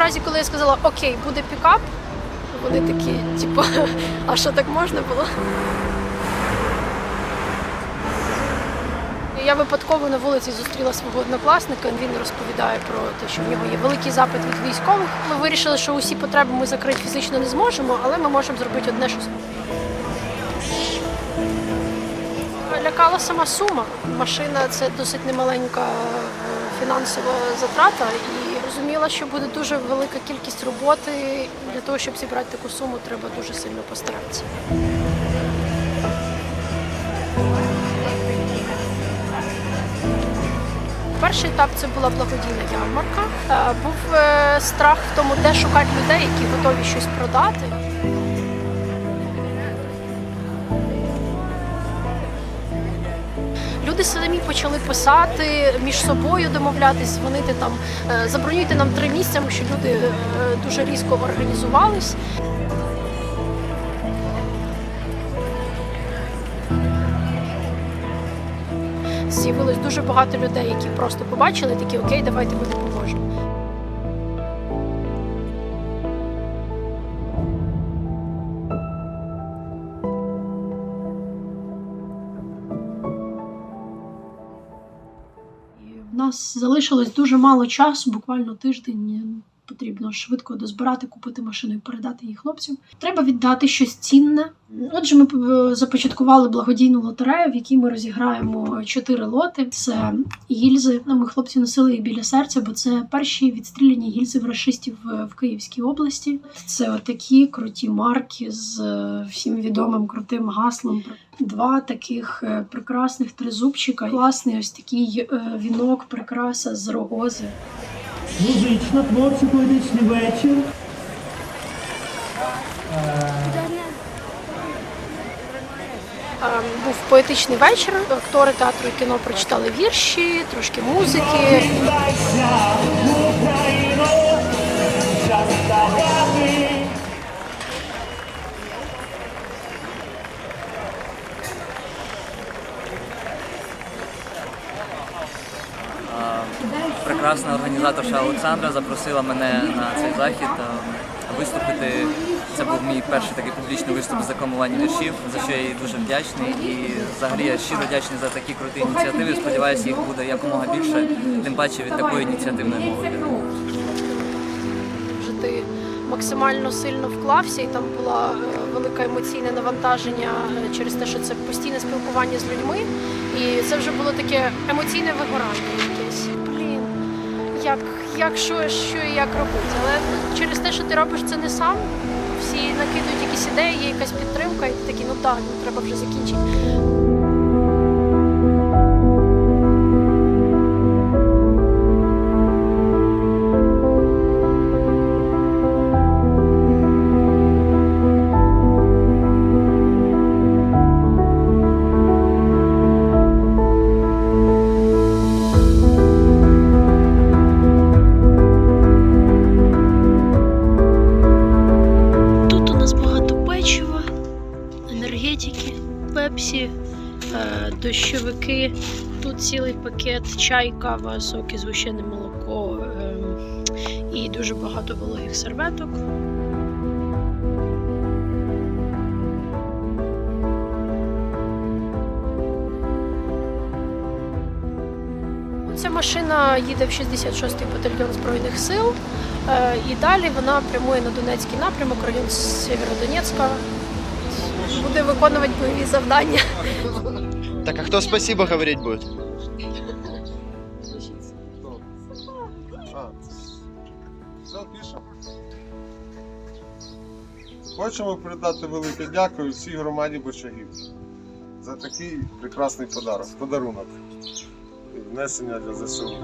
фразі, коли я сказала Окей, буде пікап, вони такі, типу, а що так можна було? Я випадково на вулиці зустріла свого однокласника. Він розповідає про те, що в нього є великий запит від військових. Ми вирішили, що усі потреби ми закрити фізично не зможемо, але ми можемо зробити одне, що зможемо. Лякала сама сума. Машина це досить немаленька е, фінансова затрата, і розуміла, що буде дуже велика кількість роботи. Для того, щоб зібрати таку суму, треба дуже сильно постаратися. Перший етап це була благодійна ярмарка. Е, Був е, страх в тому, де шукати людей, які готові щось продати. Люди самі почали писати між собою, домовлятись, дзвонити там, е, забронюйте нам три місця, що люди е, дуже різко організувались. З'явилось дуже багато людей, які просто побачили, такі окей, давайте ми допоможемо. Нас залишилось дуже мало часу, буквально тиждень. Потрібно швидко дозбирати, купити машину і передати її хлопцям. Треба віддати щось цінне. Отже, ми е, започаткували благодійну лотерею, в якій ми розіграємо чотири лоти. Це гільзи. Ну, Ми хлопці носили їх біля серця, бо це перші відстріляні гільзи в рашистів в в Київській області. Це такі круті марки з е, всім відомим крутим гаслом. Два таких е, прекрасних тризубчика. Класний ось такий е, вінок, прикраса з рогози. Музично, творчо поетичний вечір. Ем, Був поетичний вечір. Актори театру і кіно прочитали вірші, трошки музики. Прекрасна організаторша Олександра запросила мене на цей захід е, виступити. Це був мій перший такий публічний виступ з декламування віршів, за що я їй дуже вдячний. І взагалі я щиро вдячний за такі круті ініціативи. Сподіваюся, їх буде якомога більше, тим паче від такої ініціативної молоді. Ти максимально сильно вклався, і там було велике емоційне навантаження е, через те, що це постійне спілкування з людьми. І це вже було таке емоційне вигорання якесь. Як, як що, що і як робити. Але через те, що ти робиш це не сам, всі накидують якісь ідеї, є якась підтримка, і ти такий, ну так, ну треба вже закінчити. Енергетики, пепсі, е, дощовики. Тут цілий пакет чай, кава, соки, згущене молоко е, і дуже багато вологих серветок. Ця машина їде в 66-й батальйон Збройних сил. Е, І далі вона прямує на Донецький напрямок, район Сєвєродонецька. Буде виконувати бойові завдання. Так а кто спасибо говорить будет? Все, пишемо. Хочемо передати велике дякую всій громаді Бочагів за такий прекрасний подарок, подарунок внесення для ЗСУ.